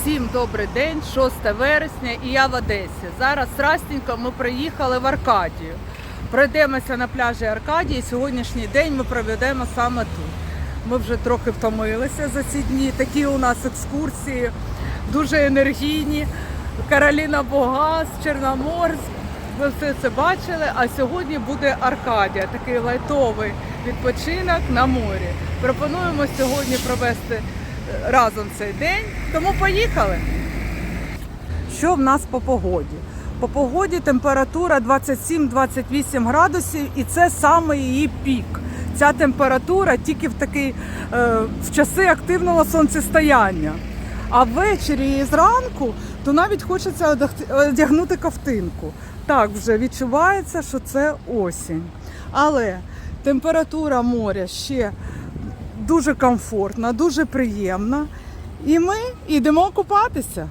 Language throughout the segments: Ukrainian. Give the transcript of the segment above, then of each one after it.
Всім добрий день, 6 вересня, і я в Одесі. Зараз растенько ми приїхали в Аркадію. Пройдемося на пляжі Аркадії. Сьогоднішній день ми проведемо саме тут. Ми вже трохи втомилися за ці дні. Такі у нас екскурсії дуже енергійні. Кароліна Богас, Чорноморськ. Ви все це бачили. А сьогодні буде Аркадія, такий лайтовий відпочинок на морі. Пропонуємо сьогодні провести разом цей день. Тому поїхали. Що в нас по погоді? По погоді температура 27-28 градусів, і це саме її пік. Ця температура тільки в такий е, в часи активного сонцестояння. А ввечері і зранку то навіть хочеться одягнути ковтинку. Так вже відчувається, що це осінь. Але температура моря ще дуже комфортна, дуже приємна. І ми йдемо купатися.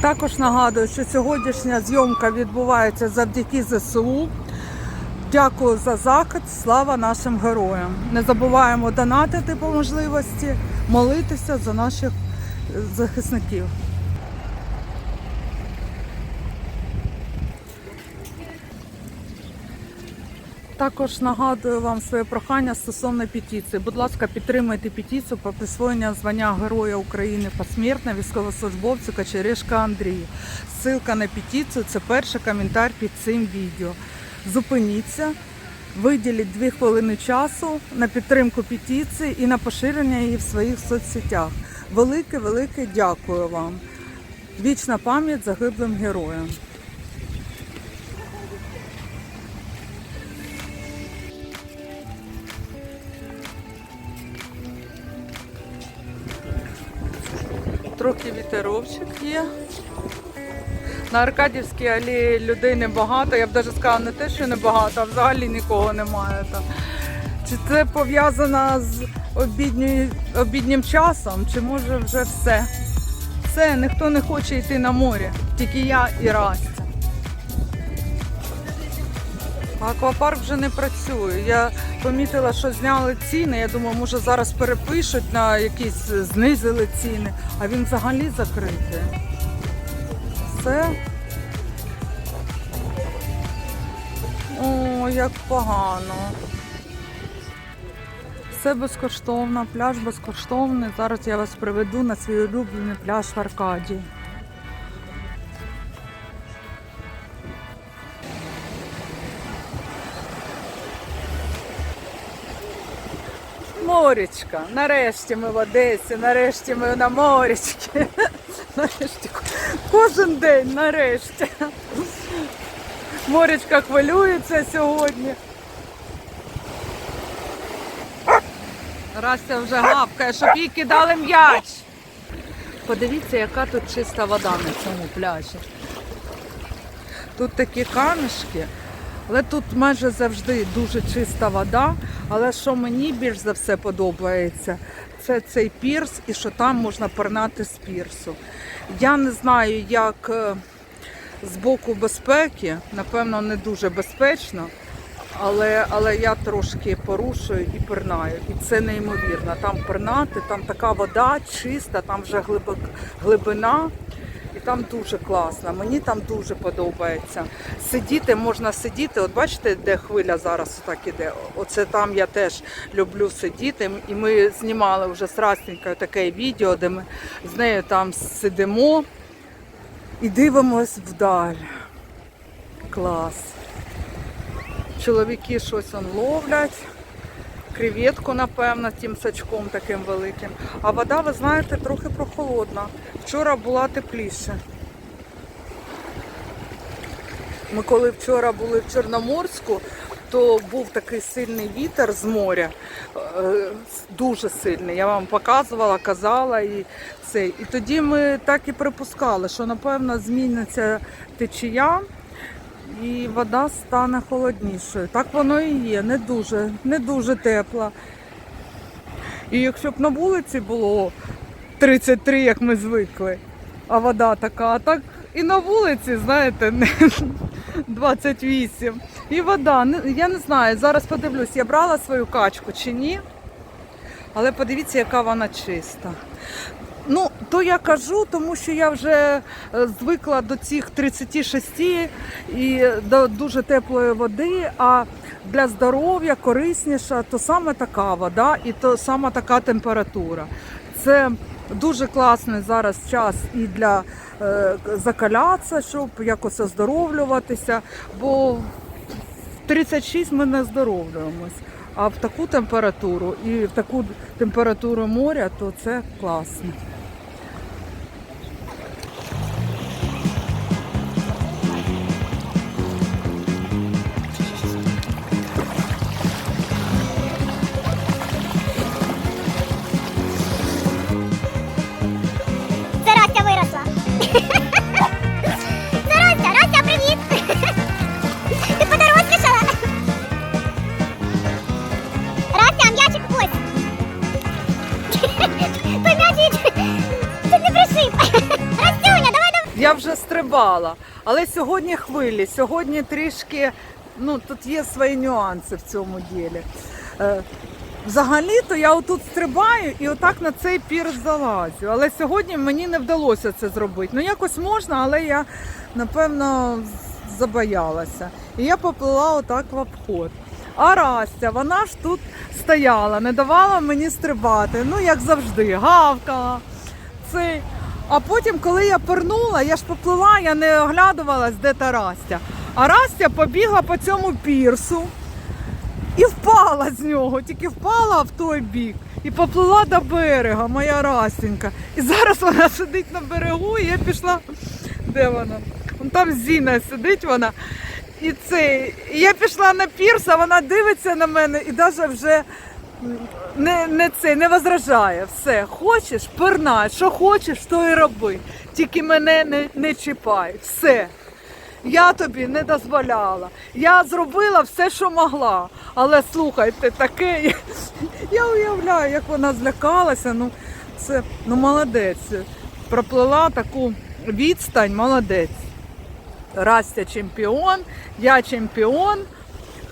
Також нагадую, що сьогоднішня зйомка відбувається завдяки ЗСУ. Дякую за захист, слава нашим героям. Не забуваємо донатити по можливості, молитися за наших захисників. Також нагадую вам своє прохання стосовно петиції. Будь ласка, підтримайте петицію про присвоєння звання Героя України посмертно військовослужбовцю Кочерешка Андрію. Ссылка на петицію це перший коментар під цим відео. Зупиніться, виділіть дві хвилини часу на підтримку петиції і на поширення її в своїх соцсетях. Велике, велике дякую вам. Вічна пам'ять загиблим героям. Трохи вітеровчик є. На Аркадівській алеї людей небагато. Я б навіть сказала не те, що небагато, а взагалі нікого немає там. Чи це пов'язано з обідні, обіднім часом, чи може вже все? Все, ніхто не хоче йти на море, тільки я і Растя. Аквапарк вже не працює. Я помітила, що зняли ціни. Я думаю, може зараз перепишуть на якісь знизили ціни, а він взагалі закритий. Все. О, як погано. Все безкоштовно, пляж безкоштовний. Зараз я вас приведу на свій улюблений пляж в Аркадії. Морічка. Нарешті ми в Одесі, нарешті ми на морічці. Нарешті. Кожен день, нарешті. Морічка хвилюється сьогодні. Растя вже гавкає, щоб їй кидали м'яч. Подивіться, яка тут чиста вода на цьому пляжі. Тут такі камішки, але тут майже завжди дуже чиста вода. Але що мені більш за все подобається, це цей пірс і що там можна пернати з пірсу. Я не знаю, як е, з боку безпеки, напевно, не дуже безпечно, але, але я трошки порушую і пернаю. І це неймовірно. Там пернати, там така вода чиста, там вже глибина. Там дуже класно. Мені там дуже подобається. Сидіти можна сидіти. От бачите, де хвиля зараз так іде. Оце там я теж люблю сидіти. І ми знімали вже з Растенькою таке відео, де ми з нею там сидимо і дивимось вдаль. Клас. Чоловіки щось он ловлять. Креветку, напевно, тим сачком таким великим. А вода, ви знаєте, трохи прохолодна. Вчора була тепліше. Ми коли вчора були в Чорноморську, то був такий сильний вітер з моря, е, дуже сильний. Я вам показувала, казала і це. І тоді ми так і припускали, що напевно зміниться течія і вода стане холоднішою. Так воно і є, не дуже, не дуже тепла. І якщо б на вулиці було 33, як ми звикли, а вода така, а так і на вулиці, знаєте, 28. І вода, я не знаю, зараз подивлюсь, я брала свою качку чи ні. Але подивіться, яка вона чиста. То я кажу, тому що я вже е, звикла до цих 36 і до дуже теплої води. А для здоров'я корисніша, то саме така вода і то саме така температура. Це дуже класний зараз час і для е, закалятися, щоб якось оздоровлюватися. Бо в 36 ми не здоровлюємось. А в таку температуру і в таку температуру моря, то це класно. Стрибала, але сьогодні хвилі. Сьогодні трішки ну тут є свої нюанси в цьому ділі. Е, Взагалі-то я отут стрибаю і отак на цей пір залазю. Але сьогодні мені не вдалося це зробити. Ну якось можна, але я напевно забоялася. І я поплила отак в обход. А Растя, вона ж тут стояла, не давала мені стрибати. Ну, як завжди, гавкала. Цей. А потім, коли я пернула, я ж поплила, я не оглядувалась, де та Растя. А Растя побігла по цьому пірсу і впала з нього, тільки впала в той бік і поплила до берега, моя Растенька. І зараз вона сидить на берегу, і я пішла. Де вона? Вон там Зіна сидить вона. І це, і я пішла на пірс, а вона дивиться на мене і навіть вже не, не це, не возражає. Все, хочеш, пернай, що хочеш, то і роби. Тільки мене не, не чіпай. Все. Я тобі не дозволяла. Я зробила все, що могла. Але слухайте, таке. Я уявляю, як вона злякалася. Ну, це ну молодець. Проплила таку відстань, молодець. Растя чемпіон, я чемпіон.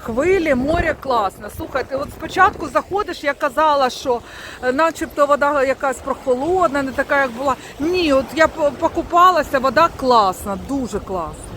Хвилі, море класно. Слухайте, от спочатку заходиш, я казала, що е, начебто вода якась прохолодна, не така, як була. Ні, от я покупалася, вода класна, дуже класна.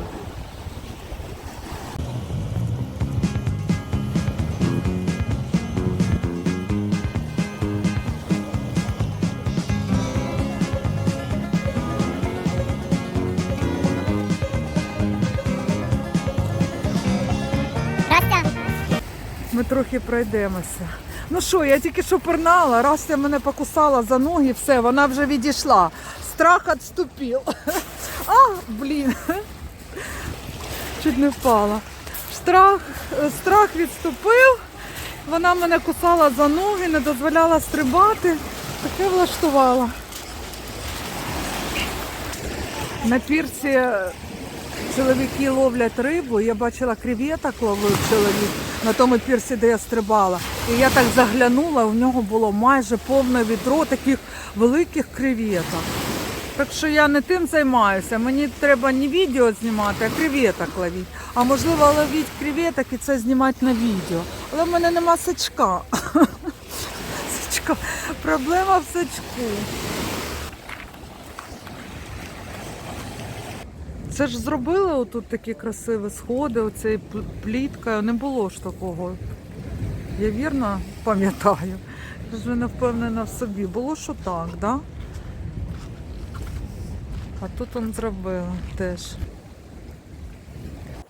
Трохи пройдемося. Ну що, я тільки що пернала, Растя мене покусала за ноги, все, вона вже відійшла. Страх відступив. А, блін. Чуть не впала. Страх, страх відступив. Вона мене кусала за ноги, не дозволяла стрибати. Таке влаштувала. На пірсі е, чоловіки ловлять рибу. Я бачила креветок ловив чоловік на тому пірсі, де я стрибала. І я так заглянула, у нього було майже повне відро таких великих креветок. Так що я не тим займаюся. Мені треба не відео знімати, а креветок ловити. А можливо ловити креветок і це знімати на відео. Але в мене нема сачка. Сачка. Проблема в сачку. Це ж зробили отут такі красиві сходи, оцей пл- пліткою. Не було ж такого. Я вірно пам'ятаю. Я ж не впевнена в собі. Було що так, да? А тут он зробили теж.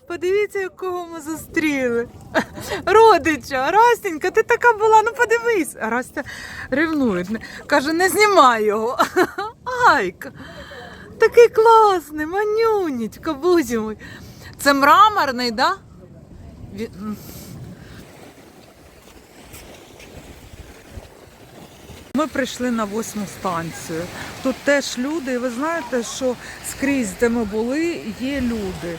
Подивіться, якого ми зустріли. Родича, Растенька, ти така була, ну подивись. Растя ревнує. Каже, не знімай його. Айка. Такий класний, манюнечка, бузі мой. Це мраморний, да? Ми прийшли на восьму станцію. Тут теж люди, і ви знаєте, що скрізь, де ми були, є люди.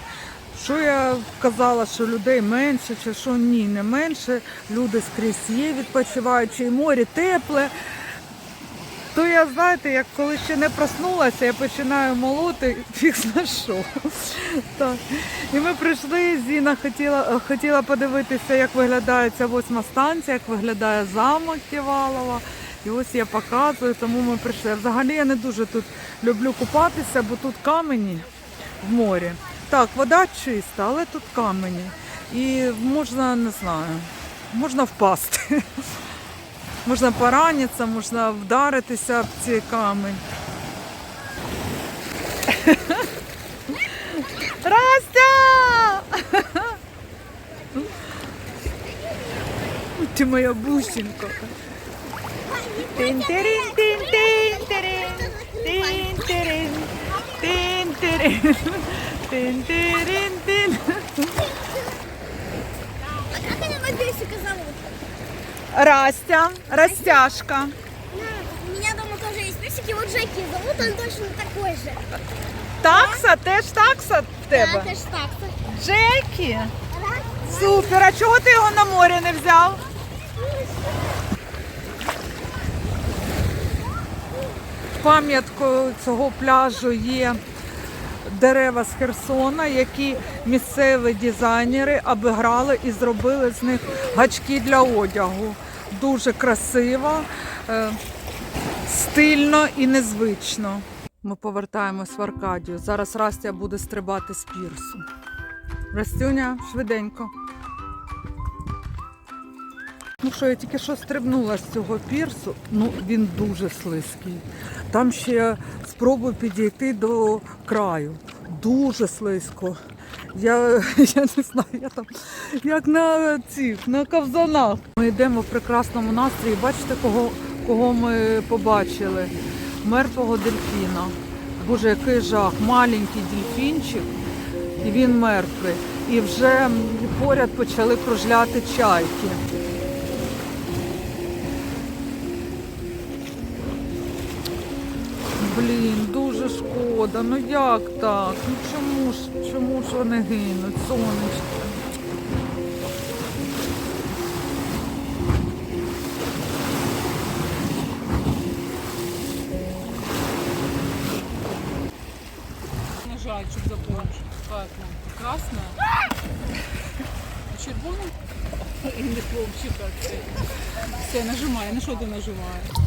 Що я казала, що людей менше, чи що ні, не менше. Люди скрізь є відпочиваючі, і море тепле. То я, знаєте, як коли ще не проснулася, я починаю молоти, фіг на що. І ми прийшли, Зіна хотіла, хотіла подивитися, як виглядає ця восьма станція, як виглядає замок Ківалова. І ось я показую, тому ми прийшли. Взагалі я не дуже тут люблю купатися, бо тут камені в морі. Так, вода чиста, але тут камені. І можна, не знаю, можна впасти. Можна поранитися, можна вдаритися в цей камінь. Растя! Ти моя тин-тирин, тин-тирин-тин. А как она Модельщика зовут? Растя, Растяшка. У меня дома тоже есть песик, его Джеки зовут, он точно такой же. Такса, теж такса в Да, тебе. это ж так. Джекі. Супер, а чого ти його на морі не взяв? Пам'яткою цього пляжу є дерева з Херсона, які місцеві дизайнери обіграли і зробили з них гачки для одягу. Дуже красиво, е, стильно і незвично. Ми повертаємось в Аркадію. Зараз Растя буде стрибати з пірсу. Растюня, швиденько. Ну що, я тільки що стрибнула з цього пірсу, ну він дуже слизький. Там ще спробую підійти до краю. Дуже слизько. Я, я не знаю, я там як на цих, на ковзанах. Ми йдемо в прекрасному настрої. Бачите, кого, кого ми побачили? Мертвого дельфіна. Боже, який жах. Маленький дельфінчик, і він мертвий. І вже поряд почали кружляти чайки. Блін, дуже шкода. Ну як так? Ну чому ж, чому ж вони гинуть, сонечко? Нажать, чтобы запомнить. Какая там? Красная? Червоная? Или вообще как Все, нажимай. На что ты нажимаешь?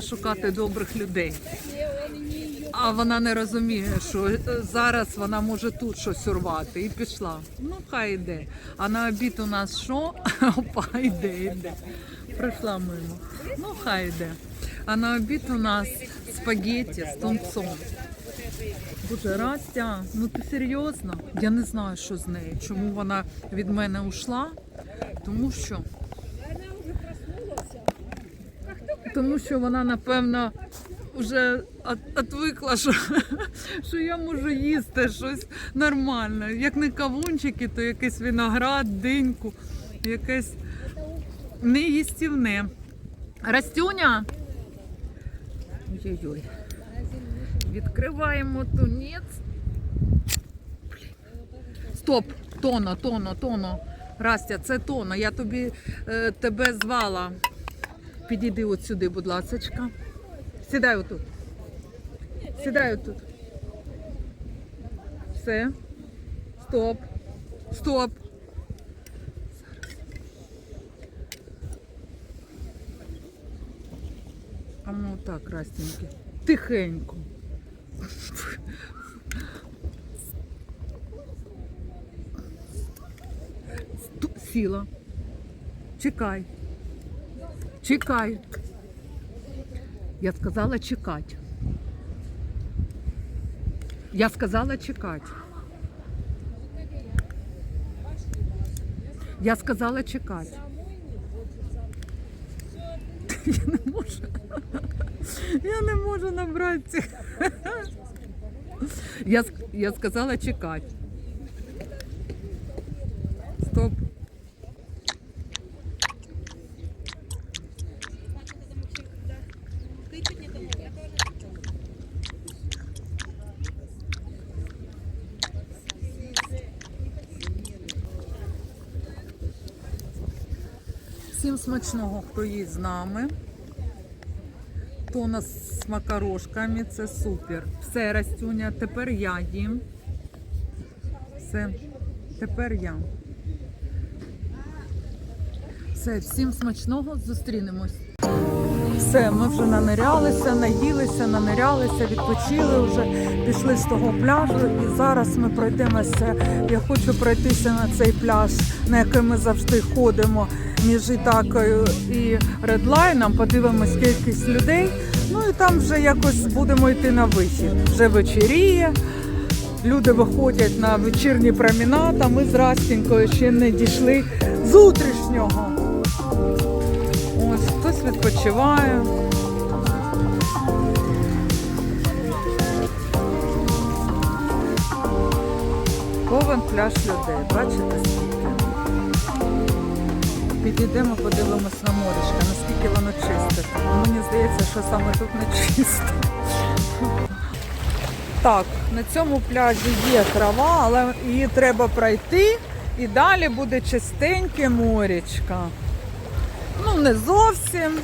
Шукати добрих людей. А вона не розуміє, що е, зараз вона може тут щось урвати. І пішла. Ну, хай йде. А на обід у нас що? Опа, йде, йде. Прийшла мимо. Ну, хай йде. А на обід у нас спагетті з тунцом. Боже, Растя, ну ти серйозно? Я не знаю, що з нею. Чому вона від мене ушла? Тому що. Тому що вона, напевно, вже от- отвикла, що, що я можу їсти щось нормальне. Як не кавунчики, то якийсь виноград, диньку, якесь неїстівне. Растюня. Ой-ой-ой. Відкриваємо тунець. Стоп! Тоно, тоно, тоно. Растя, це тоно. Я тобі е, тебе звала. Підійди от сюди, будь ласочка. Сідай отут. Сідай отут. Все. Стоп. Стоп. А ну так, Растеньки. Тихенько. Сіла. Чекай. Чекай. Я сказала чекать. Я сказала чекать. Я сказала чекать. Я не можу. Я не можу набрати. Я, я сказала чекать. Стоп. Всім смачного, хто їсть з нами. То у нас з макарошками, це супер. Все, Растюня, тепер я їм. Все, тепер я. Все, всім смачного, зустрінемось. Все, ми вже нанирялися, наїлися, нанирялися, відпочили вже, пішли з того пляжу і зараз ми пройдемося. Я хочу пройтися на цей пляж, на який ми завжди ходимо між Ітакою і Редлайном. Подивимось кількість людей. Ну і там вже якось будемо йти на вихід. Вже вечеріє. Люди виходять на вечірній промінад, а ми з Растінькою ще не дійшли з утрішнього. Ось хтось відпочиває. Повен пляж людей. Бачите скільки? Підійдемо, подивимось на морішка, наскільки воно чисте. Мені здається, що саме тут не чисте. Так, на цьому пляжі є трава, але її треба пройти і далі буде чистеньке морічка. Ну, не зовсім.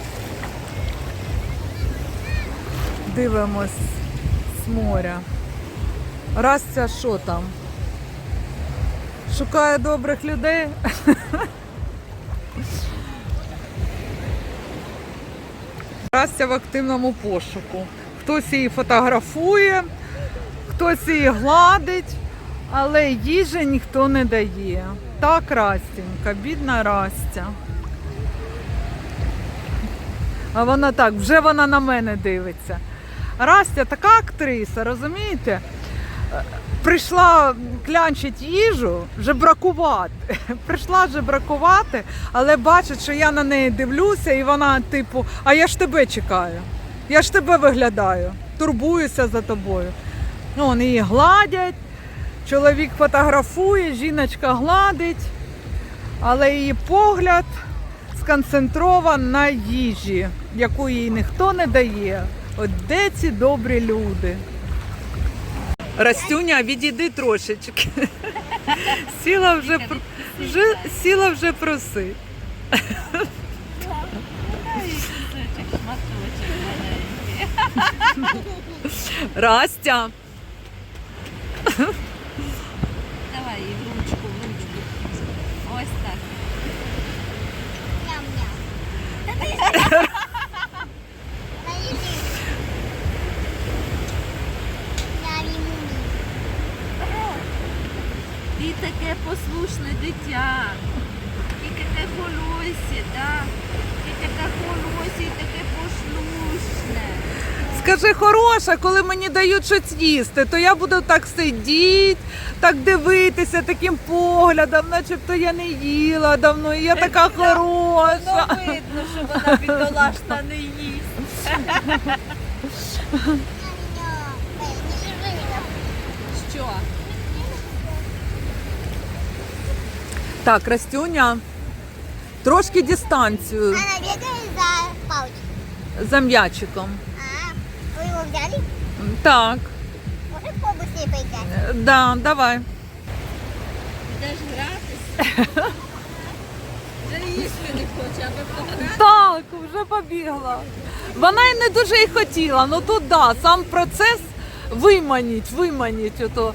Дивимось з моря. Растя, що там? Шукає добрих людей. Растя в активному пошуку. Хтось її фотографує, хтось її гладить, але їжі ніхто не дає. Так, Растінька, бідна Растя. А вона так, вже вона на мене дивиться. Растя така актриса, розумієте? Е, Прийшла клянчить їжу, жебракувати. Прийшла жебракувати, але бачить, що я на неї дивлюся, і вона, типу, а я ж тебе чекаю. Я ж тебе виглядаю, турбуюся за тобою. Ну, вони її гладять, чоловік фотографує, жіночка гладить, але її погляд сконцентрован на їжі, яку їй ніхто не дає. От де ці добрі люди? Растюня, відійди трошечки. Сіла вже, пр- вже, сіла вже проси. Растя. Давай і в ручку, в ручку. Ось так. Ням-ням. Таке послушне дитя. І таке голосі, да? І таке голосі, і таке послушне. Скажи, хороша, коли мені дають щось їсти, то я буду так сидіти, так дивитися таким поглядом, начебто я не їла давно, і я така хороша. Воно видно, що вона бідолашна не їсть. Що? Так, Растюня, трошки дистанцію Она бегает за палочкой. за м'ячиком. А, вы его взяли? Так, Может побыстрее поиграть? е, да, давай. Йдеш гратись? Вже їсти не хоче, аби пограти. Так, вже побігла. Вона і не дуже і хотіла, ну тут да, сам процес виманіть, виманіть ото.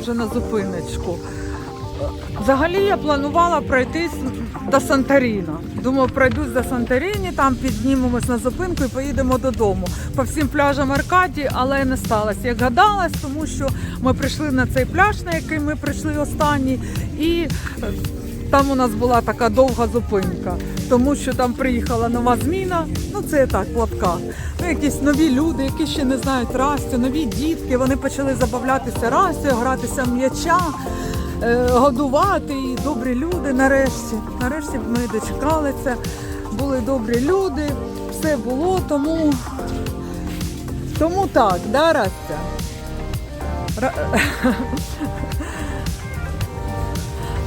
вже на зупиночку. Взагалі я планувала пройтись до Санторіна. Думаю, пройдусь до Санторіні, там піднімемось на зупинку і поїдемо додому по всім пляжам Аркадії, але не сталося. Як гадалось, тому що ми прийшли на цей пляж, на який ми прийшли останній, і там у нас була така довга зупинка, тому що там приїхала нова зміна. Ну це так, в лапках. Ну, якісь нові люди, які ще не знають Растю, нові дітки. Вони почали забавлятися Растю, гратися в м'яча, е, годувати і добрі люди нарешті. Нарешті ми дочекалися. Були добрі люди, все було, тому, тому так, да, Растя? Ра-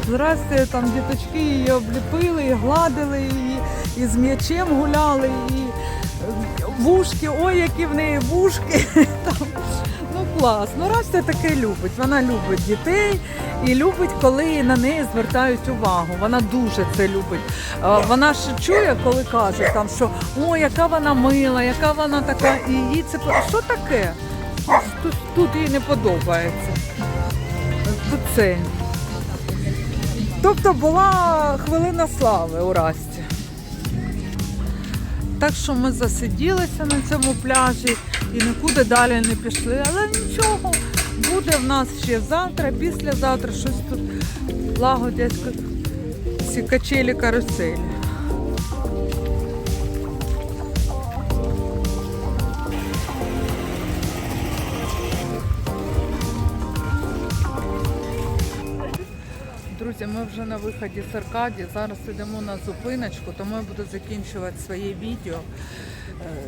Здрасте, там діточки її обліпили, і гладили її, і з м'ячем гуляли, і е, вушки, ой, які в неї вушки. Там, ну клас. Ну Растя таке любить. Вона любить дітей і любить, коли на неї звертають увагу. Вона дуже це любить. Е, Вона ж чує, коли каже, там, що ой, яка вона мила, яка вона така, і їй це що таке? Тут, тут їй не подобається. Тут це. Тобто була хвилина слави у Расті. Так що ми засиділися на цьому пляжі і нікуди далі не пішли. Але нічого, буде в нас ще завтра, післязавтра щось тут лагодять ці качелі каруселі. Друзі, ми вже на виході з Аркаді. Зараз йдемо на зупиночку, тому я буду закінчувати своє відео.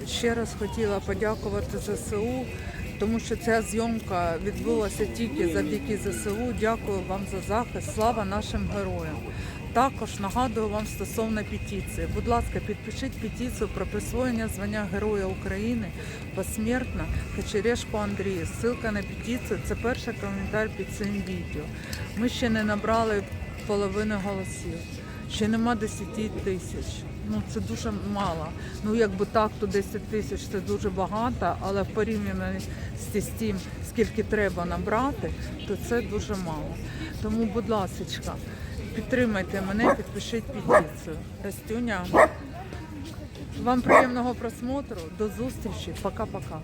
Е, Ще раз хотіла подякувати ЗСУ, тому що ця зйомка відбулася тільки завдяки ЗСУ. Дякую вам за захист. Слава нашим героям. Також нагадую вам стосовно петиції. Будь ласка, підпишіть петицію про присвоєння звання Героя України посмертно Кочерешку Андрію. Ссылка на петицію це перший коментар під цим відео. Ми ще не набрали половини голосів. Ще нема 10 тисяч. Ну це дуже мало. Ну якби так, то 10 тисяч це дуже багато, але в порівнянні з тим, скільки треба набрати, то це дуже мало. Тому, будь ласка, підтримайте мене, підпишіть петицію. Растюня. Вам приємного просмотру. До зустрічі. Пока-пока.